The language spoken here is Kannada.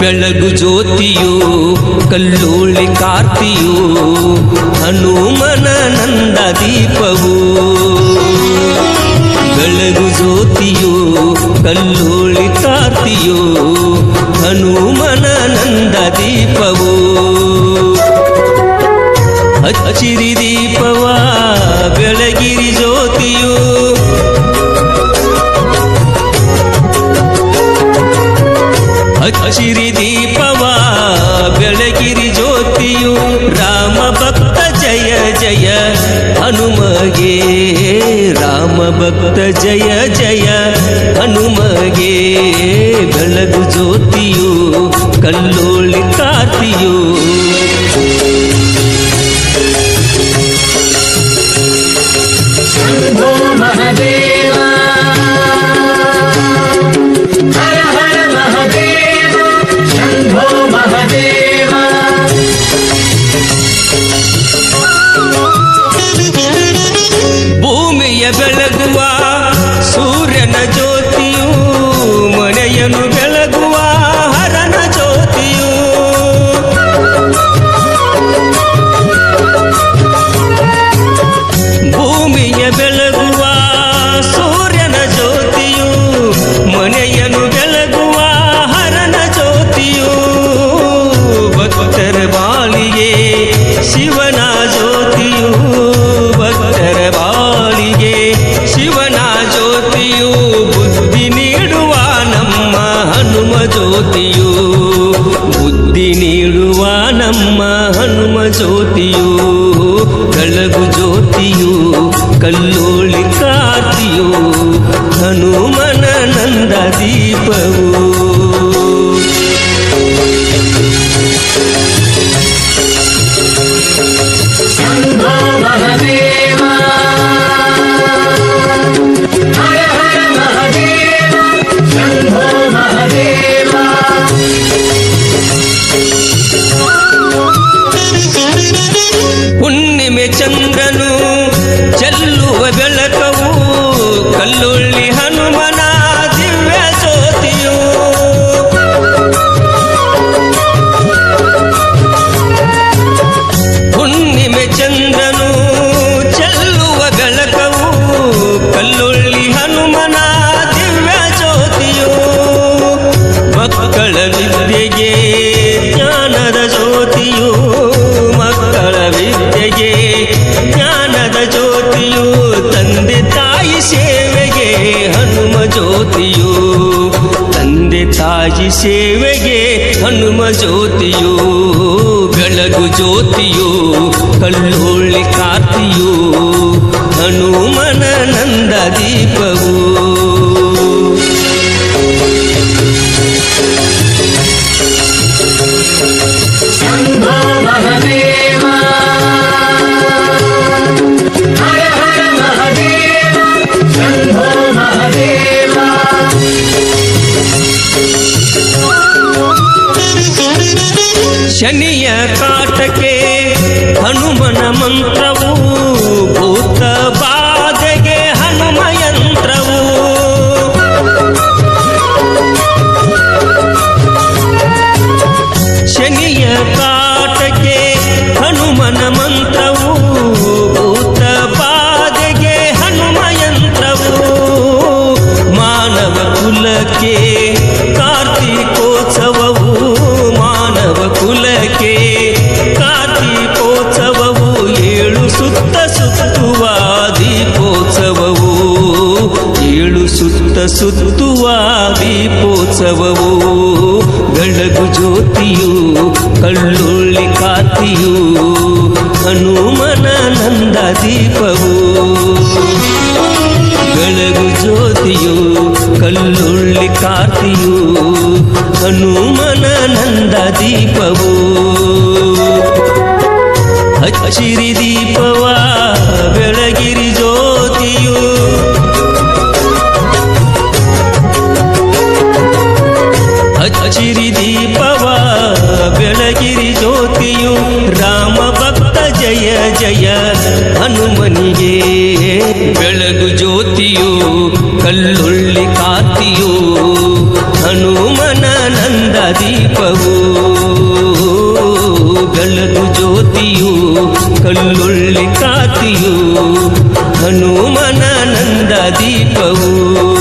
ಬೆಳಗು ಜ್ಯೋತಿಯು, ಕಲ್ಲೋಳಿ ಕಾರ್ತಿಯು, ಹನುಮನ ನಂದ ದೀಪವು. ಬೆಳಗು ಜ್ಯೋತಿಯು, ಕಲ್ಲೋಳಿ ಕಾರ್ತಿಯು, ಹನುಮನ ನಂದ ದೀಪವು. ಹಚ್ಚಿರಿ ದೀಪವಾ, ಬೆಳಗಿರಿ ಜ್ಯೋತಿಯು ಹಚ್ಚಿರಿ ದೀಪವ, ಬೆಳಗಿರಿ ಜ್ಯೋತಿಯು, ರಾಮ ಭಕ್ತ ಜಯ ಜಯ, ಹನುಮಗೆ, ರಾಮ ಭಕ್ತ ಜಯ ಜಯ, ಹನುಮಗೆ, ಬೆಳಗು ಜ್ಯೋತಿಯು, ಕಲ್ಲೋಳಿ ಜ್ಯೋತಿಯು ಬುದ್ಧಿ ನೀಡುವ ನಮ್ಮ ಹನುಮ ಜ್ಯೋತಿಯು ಬೆಳಗು ಜ್ಯೋತಿಯು ಕಲ್ಲೋಳಿ ಕಾರ್ತಿಯು ಹನುಮನ ನಂದ ದೀಪವು ಚೆಲ್ಲುವ ಜ್ಯೋತಿಯು ತಂದೆ ತಾಯಿ ಸೇವೆಗೆ ಹನುಮ ಜ್ಯೋತಿಯು ಬೆಳಗು ಜ್ಯೋತಿಯು ಕಲ್ಲೋಳಿ ಕಾರ್ತಿಯು ಹನುಮನ ನಂದ ದೀಪವು ಕಾಟಕ್ಕೆ ಹನುಮನ ಮಂತ್ರವು ಭೂತ ಬಾಧೆಗೆ ಹನುಮ ಸುತ್ತ ಸುತ್ತುವ ದೀಪೋತ್ಸವವು, ಬೆಳಗು ಜ್ಯೋತಿಯು, ಕಳ್ಳುಳ್ಳಿ ಕಾತಿಯು, ಹನುಮನ ನಂದ ದೀಪವು. ಬೆಳಗು ಜ್ಯೋತಿಯು ಕಲ್ಲುಳ್ಳಿ ಕಾತಿಯು, ಹನುಮನ ನಂದ ದೀಪವು. ಹಸಿರಿ ದೀಪವ, ಬೆಳಗಿರಿ ಜ್ಯೋತಿಯು, ರಾಮ ಭಕ್ತ ಜಯ ಜಯ ಹನುಮನಿಗೆ. ಬೆಳಗು ಜ್ಯೋತಿಯು, ಕಲ್ಲುಳ್ಳಿ ಕಾತಿಯು, ಹನುಮನ ನಂದ ದೀಪವು. ಬೆಳಗು ಜ್ಯೋತಿಯು, ಕಲ್ಲುಳ್ಳಿ ಕಾತಿಯು, ಹನುಮನ ನಂದ ದೀಪವು.